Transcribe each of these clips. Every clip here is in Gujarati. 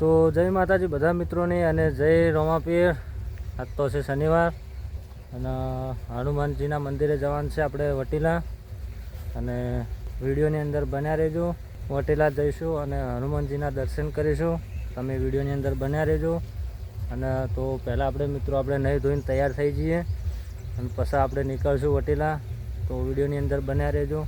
તો જય માતાજી બધા મિત્રોને અને જય રોમાપીર આજ તો છે શનિવાર અને હનુમાનજીના મંદિરે જવાનું છે આપણે વટીલા. અને વિડીયોની અંદર બન્યા રહેજો. વટીલા જઈશું અને હનુમાનજીના દર્શન કરીશું. તમે વિડીયોની અંદર બન્યા રહેજો. અને તો પહેલાં આપણે મિત્રો આપણે નહીં ધોઈને તૈયાર થઈ જઈએ. અને પછી આપણે નીકળશું વટીલા. તો વિડીયોની અંદર બન્યા રહેજો.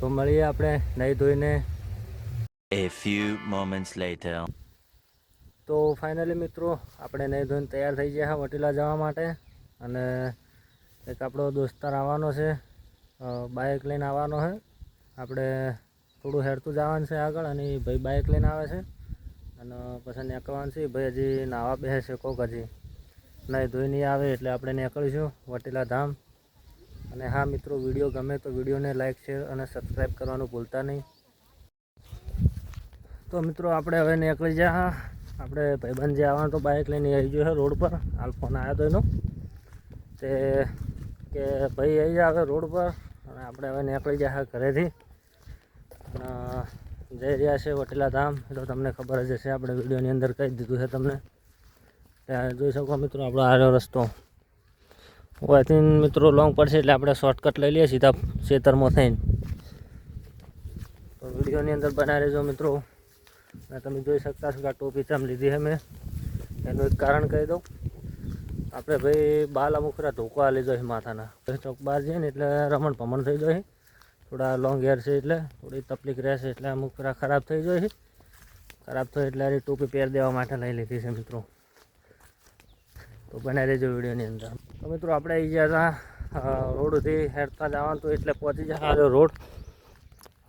તો મળીએ આપણે નહીં ધોઈને. A few moments later. તો ફાઇનલી મિત્રો, આપણે નહીં ધોઈને તૈયાર થઈ ગયા વટીલા જવા માટે. અને એક આપણો દોસ્તાર આવવાનો છે બાઇક લઈને આવવાનો છે. આપણે થોડું હેરતું જવાનું છે આગળ અને ભાઈ બાઇક લઈને આવે છે. અને પછી નીકળવાનું છે ભાઈ હજી નાવા છે કોક હજી. નહીં ધોઈ નહીં આવે એટલે આપણે નીકળીશું વટીલા ધામ. અને હા મિત્રો, વીડિયો ગમે તો વિડીયોને લાઇક શેર અને સબસ્ક્રાઈબ કરવાનું ભૂલતા નહીં તો મિત્રો, આપણે હવે નીકળી હા. આપણે ભાઈબંધ જે આવવાનો તો બાઇક લઈને આવી ગયો છે રોડ પર. હાલ ફોન આવ્યો હતો એનો. તે કે ભાઈ આવી જાય હવે રોડ પર. અને આપણે હવે નીકળી જાય ઘરેથી. જઈ રહ્યા છે વટેલા ધામ એ તો તમને ખબર જ હશે, આપણે વિડીયોની અંદર કહી દીધું છે તમને. ત્યાં જોઈ શકો મિત્રો આપણો આર્યો રસ્તો. અહીંથી મિત્રો લોંગ પડશે એટલે આપણે શોર્ટકટ લઈ લઈએ સીધા ખેતરમાં થઈને. તો વિડીયોની અંદર બનાવી રહેજો મિત્રો. અને તમે જોઈ શકતા છો કે આ ટોપી ચમ લીધી છે મેં. એનું એક કારણ કહી દઉં. આપણે ભાઈ બાલ અમુક ખરા ધોકો આ લીધો છે માથાના ચોક બહાર જઈએ ને એટલે રમણ ભમણ થઈ જાય થોડા લોંગ હેર છે એટલે, થોડી તકલીફ રહેશે એટલે અમુક ખરા ખરાબ થઈ જાય ખરાબ થઈ એટલે આ ટોપી પહેર દેવા માટે લઈ લીધી છે મિત્રો. તો બનાવી દેજો વિડીયોની અંદર. તો મિત્રો આપણે આવી ગયા હતા રોડથી હેરતા જવાનું તો એટલે પહોંચી આ રોડ.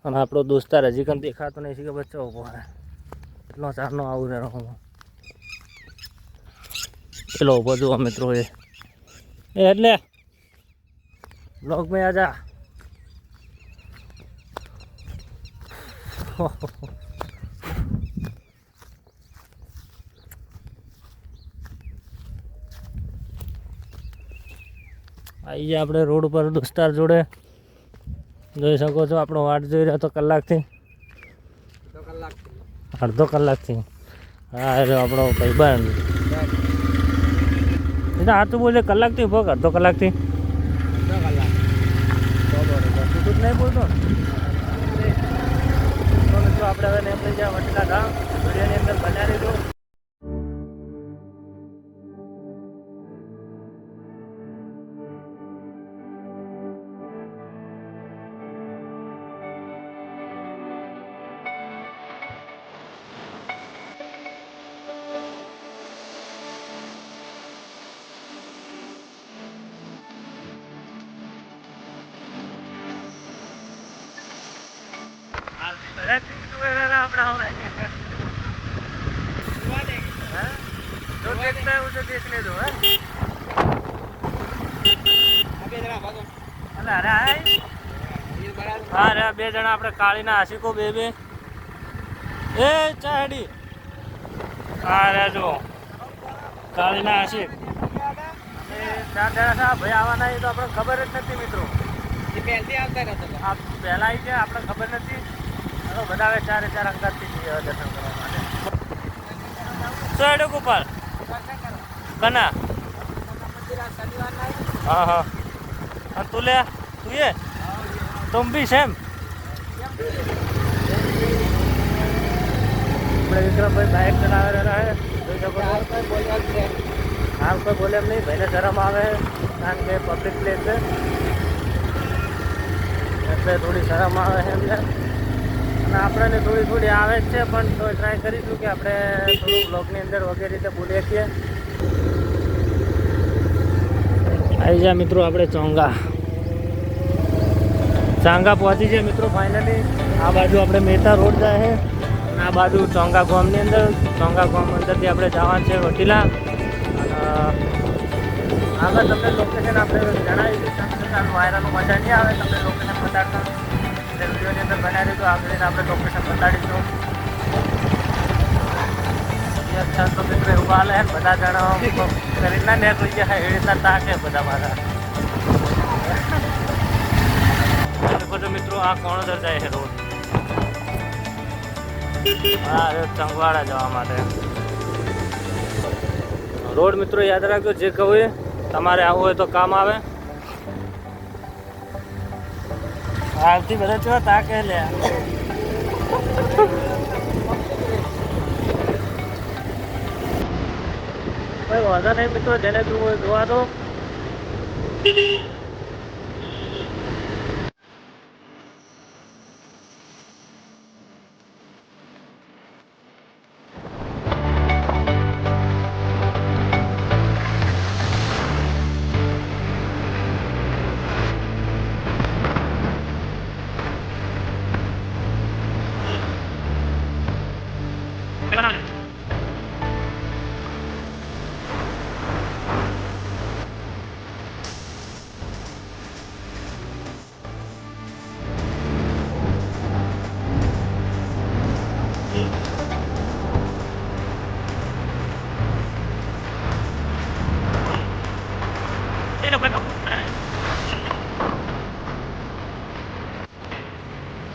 અને આપણો દોસ્તાર હજી કંઈ દેખાતો નહીં છે કે બચ્ચો ઊભો એટલો ચારનો આવું ને હું પેલો ઊભો જુઓ મિત્રો એ એટલે. બ્લોગ મેં આજા આવી આપણે રોડ પર દોસ્તાર જોડે. જોઈ શકો છો આપણો વાટ જોઈ રહ્યો તો કલાકથી. અડધો કલાકથી. હા, એટલે આપણો ભાઈબંધ. એટલે આ તો બોલે કલાકથી ઊભો અડધો કલાકથી? નહીં બોલતો આપણે હવે નીકળી ગયા વટલા ગામ વિડીયોની અંદર બનાવી રહીજો હા રે બે જણા આપણે કાળીના આશિકો બે બે. એ ચાડી હા રે જો કાળીના આશિક. એ ચાર જણા છે. ભાઈ આવવાના એ તો આપણે ખબર જ નથી મિત્રો. આ પહેલા આવી ગયા આપણે ખબર નથી. હવે બધા ચારે ચાર અંગાતથી જઈએ દર્શન કરવા માટે. સોયડો ગોપાલ કના? હા હા. અને તું લે તું એ. તું બી સેમ વિક્રમભાઈ બાઇક ચલાવી રહ્યા છે. આમ કોઈ બોલે એમ નહીં. ભાઈને શરમ આવે કારણ કે પબ્લિક પ્લેસ છે. એટલે થોડી શરમ આવે છે. એમને અને આપણને થોડી થોડી આવે જ છે પણ તો ટ્રાય કરીશું કે આપણે થોડું બ્લોગની અંદર વગેરે રીતે બોલીએ છીએ. આવી જાય મિત્રો, આપણે ચોંગા. ચાંગા પહોંચી જાય મિત્રો ફાઇનલી આ બાજુ આપણે મહેતા રોડ જાય છે. આ બાજુ ચોંગા ગામની અંદર, ચોંગા ગામ અંદરથી આપણે જવાનું છે અને, આગળ તમને લોકેશન આપણે જણાવીશું. વાયરાનું મજા નહીં આવે, તમને લોકેશન બતાડતા વિડીયોની અંદર બનાવી તો આગળ આપણે લોકેશન બતાડીશું. અચ્છા તો મિત્રો છે ને, બધા જણા કરીને ને કોઈ જાય એ રીતના તાકે બધા મારા. તો મિત્રો, આ કોણ જાય છે રોડ? હા હવે ચંગવાડા જવા માટે. રોડ મિત્રો, યાદ રાખજો, જે કહું તમારે આવવું હોય તો કામ આવે. આવતી બધા ચો તાકે લે વાંધો નહીં મિત્રો જેને જોવું દો.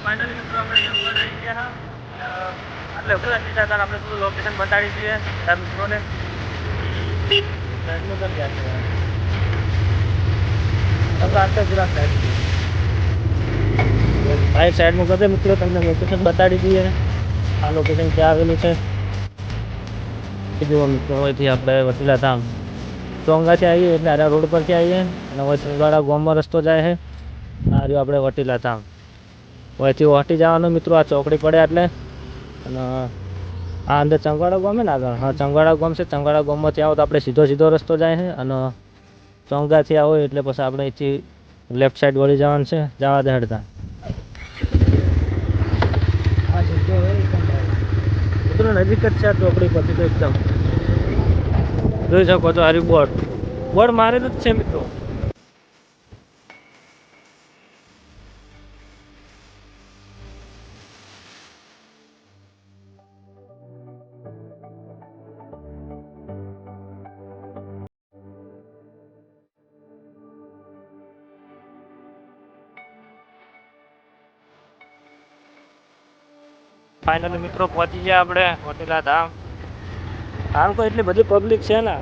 ફાઇનલી મિત્રો આપણે જમવા આવી ગયા હા એટલે ઉપરા સીધા તાર આપણે થોડું લોકેશન બતાડી દઈએ. તાર મિત્રોને સાઈડનું કેમ ગયા છે? આપણે આટલે જરાક સાઈડ સાઈડ સાઈડનું કરતે મિત્રો તમને લોકેશન બતાડી દઈએ. આ લોકેશન ક્યાં આવેલું છે? એ જુઓ મિત્રો અહીંથી આપણે વટીલા ધામ. ચોંગાથી આવીએ એટલે આરા રોડ પરથી આવીએ અને હવે સિંગવાડા ગામમાં રસ્તો જાય છે. આ રહ્યું આપણે વટીલા ધામ. અહીંથી હટી જવાનું મિત્રો આ ચોકડી પડે એટલે. અને આ અંદર ચંગવાડા ગામ ને આગળ? હા ચંગવાડા ગામ છે. ચંગવાડા ગામમાંથી આવો તો આપણે સીધો સીધો રસ્તો જાય છે અને ચોંગાથી આવો એટલે પછી આપણે અહીંથી લેફ્ટ સાઈડ વળી જવાનું છે જવા દે હડતા મિત્રો નજીક જ છે આ ચોકડી પછી તો એકદમ. જોઈ શકો છો હારી બોર્ડ. બોર્ડ મારેલું જ છે મિત્રો. ફાઇનલી મિત્રો પહોંચી ગયા આપણે હોટેલા ધામ. ધામ તો એટલી બધી પબ્લિક છે ને.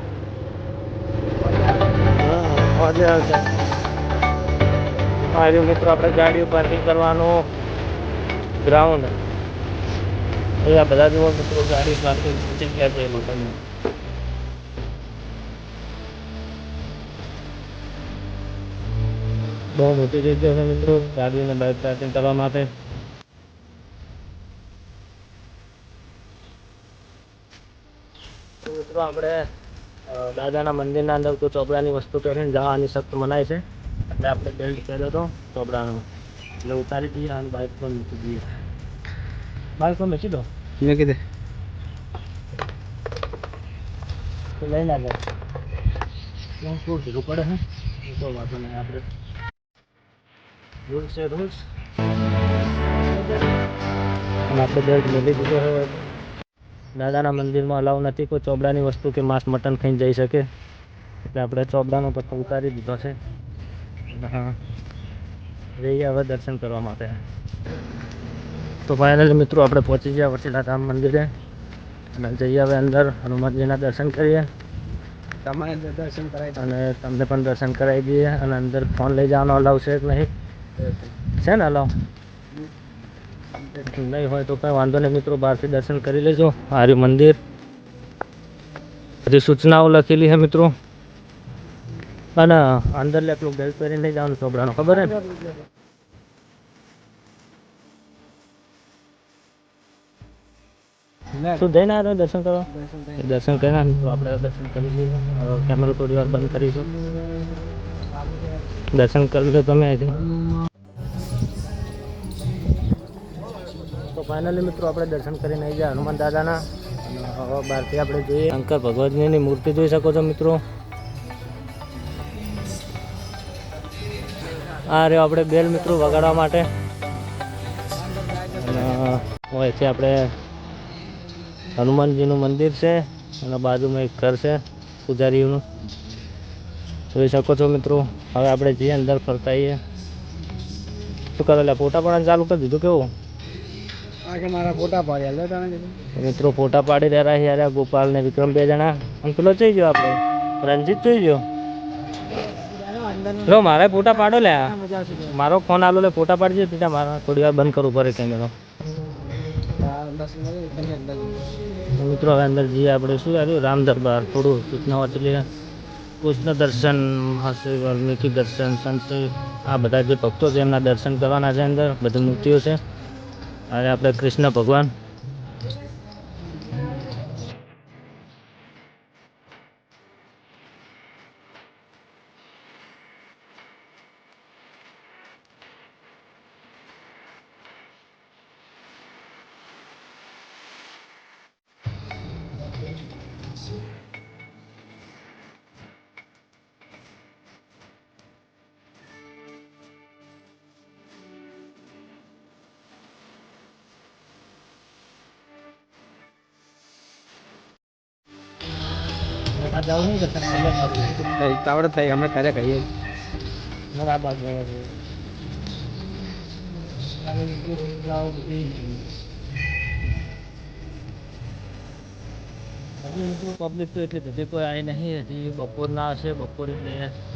આવશે. આ મિત્રો આપણે ગાડીઓ પાર્કિંગ કરવાનું ગ્રાઉન્ડ અહીંયા બધા જુઓ મિત્રો ગાડી પાર્કિંગ જગ્યા છે એ લોકોની. બહુ મોટી છે મિત્રો ગાડીને બાઇક પાર્કિંગ કરવા માટે. મિત્રો આપણે દાદાના મંદિરના અંદર તો ચોપડાની વસ્તુ પહેરીને જવાની સખ્ત મનાય છે. એટલે આપણે બેલ્ટ પહેર્યો હતો ચોપડાનો. એટલે ઉતારી દઈએ અને બાઇક પર મૂકી દઈએ. બાઇક પર મૂકી દો. મેં દે. તો લઈને આવે શું શું પડે હે? તો વાંધો નહીં આપણે રૂલ્સ છે રૂલ્સ. આપણે બેલ્ટ મેળવી દીધો હવે દાદાના મંદિરમાં અલાવ નથી કોઈ ચોપડાની વસ્તુ કે માંસ મટન ખાઈને જઈ શકે. એટલે આપણે ચોપડાનો પત્તો ઉતારી દીધો છે. હા. જઈએ હવે દર્શન કરવા માટે. તો ફાઇનલી મિત્રો આપણે પહોંચી ગયા ધામ મંદિરે. અને જઈએ હવે અંદર હનુમાનજીના દર્શન કરીએ. તમારે દર્શન કરાવી અને તમને પણ દર્શન કરાવી દઈએ. અને અંદર ફોન લઈ જવાનો અલાવ છે કે નહીં? છે ને અલાવ? નહીં હોય તો કંઈ વાંધો નહીં મિત્રો બહારથી દર્શન કરી લેજો. આર્ય મંદિર. બધી સૂચનાઓ લખેલી છે મિત્રો. અને અંદર લે પેલું બેલ્ટ પહેરીને નહીં જવાનું છોકરાનો ખબર હે ને. શું જઈને આવ્યો દર્શન કરવા? દર્શન કરી ને આપણે દર્શન કરી લઈએ. હવે કેમેરો થોડી વાર બંધ કરીશું. દર્શન કરી લો તમે. અહીંથી ફાઇનલી મિત્રો આપણે દર્શન કરીને આવી જાય હનુમાન દાદાના. અને હવે બહારથી આપણે જોઈએ. શંકર ભગવતજીની મૂર્તિ જોઈ શકો છો મિત્રો. આ રહ્યો આપણે બેલ મિત્રો વગાડવા માટે. હોય છે આપણે હનુમાનજીનું મંદિર છે અને બાજુમાં એક ઘર છે પૂજારીઓનું. જોઈ શકો છો મિત્રો. હવે આપણે જઈએ, અંદર ફરતા આવીએ. શું કરો એટલે ફોટા પણ ચાલુ કરી દીધું, કેવું? કે મારા ફોટા પાડ્યા. લે તને મિત્રો ફોટા પાડી રહ્યા છે યાર ગોપાલ ને વિક્રમ બે જણા. અંકલો જોઈ ગયો આપણે? રણજીત જોઈ ગયો? લો મારે ફોટા પાડો લે મારો ફોન આલો લે ફોટા પાડજે પીટા મારા. થોડી વાર બંધ કરવું પડે કેમેરો. મિત્રો હવે અંદર જઈએ આપણે. શું આવ્યું રામ દરબાર? થોડું સૂચના વાંચી લઈએ કૃષ્ણ દર્શન હશે વાલ્મીકી દર્શન સંત આ બધા જે ભક્તો છે એમના દર્શન કરવાના છે અંદર. બધી મૂર્તિઓ છે. અને આપણે કૃષ્ણ ભગવાન. જવું નહીં થઈ તાવડે થઈ અમે ઘરે કહીએ બરાબર પબ્લિક તો એટલી બધી કોઈ આવી નહીં હજી બપોરના આવશે બપોરે બે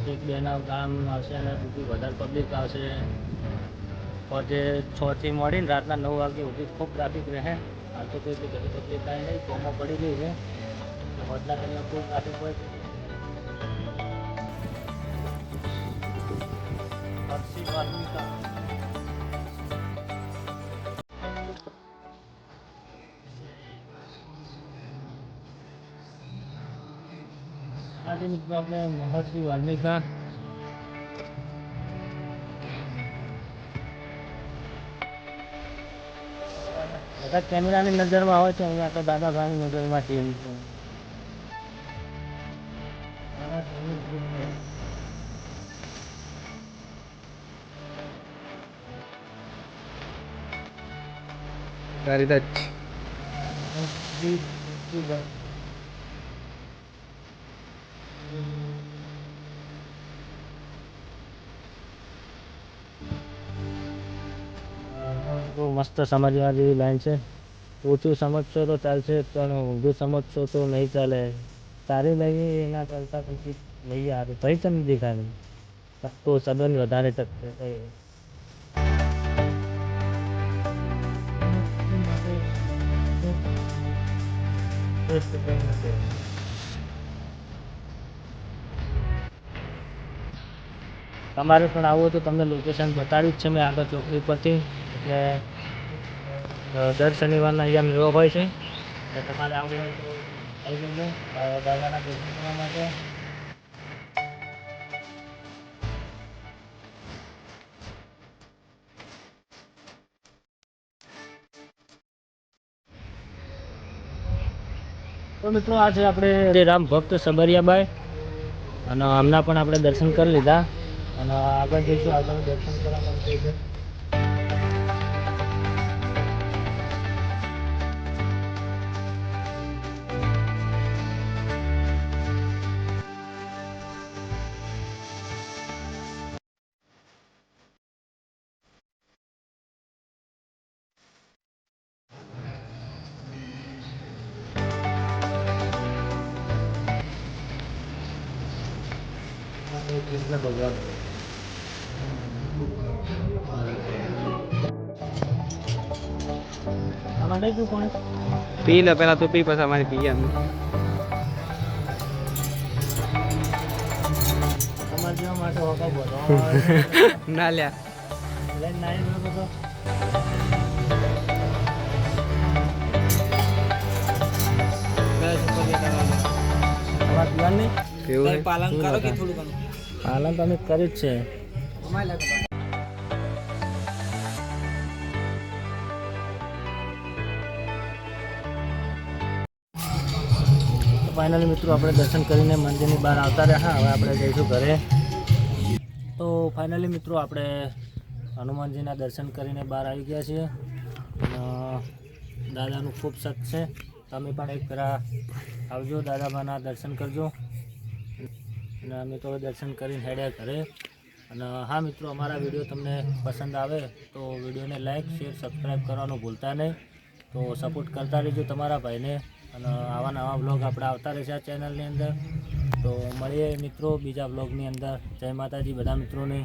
એક બેના ગામ આવશે અને બીજું વધારે પબ્લિક આવશે પોતે છથી મળીને રાતના નવ વાગે સુધી ખૂબ ટ્રાફિક રહે હાલ તો કોઈ એટલી બધી પબ્લિક કાંઈ નહીં કોમો પડી ગઈ છે હોટલા કરીને કોઈ હોય હર્ષિત આજે આપણે મહર્ષિ વાલ્મિકા. બધા કેમેરાની નજરમાં આવે છે, અહીંયા તો દાદાભાઈની નજરમાં બહુ મસ્ત સમજવા જેવી લાઈન છે. ઓછું સમજશો તો ચાલશે, પણ ઊંધું સમજશો તો નહીં ચાલે. તારી લઈ એના કરતાં પછી લઈ આવે. ભાઈ તમને દેખાય તો સંબંધ વધારે ટકશે તમારે પણ આવવું હોય તો તમને લોકેશન બતાવ્યું જ છે. મેં આગળ ચોકડી પરથી. એટલે દર શનિવારના અહીંયા મેળો હોય છે. એટલે તમારે આવી જજો અ, દાદાના દર્શન કરવા માટે. મિત્રો આ છે આપણે જે રામ ભક્ત સબરિયાબાઈ અને હમણાં પણ આપણે દર્શન કરી લીધા. અને આગળ જઈશું આગળ દર્શન કરવા માટે. જઈશું. કૃષ્ણ ભગવાન આમાં નહીં પીવું પાણી? પી લે પેલા તું પી પછી અમારે પીએ અમે અમારે જેવા માટે હોકા બોલો ના લ્યા લઈને નાહી લો બધો. તમારે પીવાનું નહીં? એવું હે? પાલન કરો કે થોડું ઘણું તો અમે કરી જ છે. ફાઇનલી મિત્રો આપણે દર્શન કરીને મંદિરની બહાર આવતા રહ્યા. હવે આપણે જઈશું ઘરે. તો ફાઇનલી મિત્રો આપણે હનુમાનજીના દર્શન કરીને બહાર આવી ગયા છીએ. દાદાનું ખૂબ સત છે. તમે પણ એક ફેરા આવજો દાદાબાના દર્શન કરજો. અને અમે તો દર્શન કરીને હેડ્યા ઘરે. અને હા મિત્રો, અમારા વીડિયો તમને પસંદ આવે તો વિડીયોને લાઇક શેર સબસ્ક્રાઈબ કરવાનું ભૂલતા નહીં. તો સપોર્ટ કરતા રહેજો તમારા ભાઈને. અને આવા નવા બ્લોગ આપણે આવતા રહેશે આ ચેનલની અંદર. તો મળીએ મિત્રો બીજા બ્લોગની અંદર. જય માતાજી બધા મિત્રોને.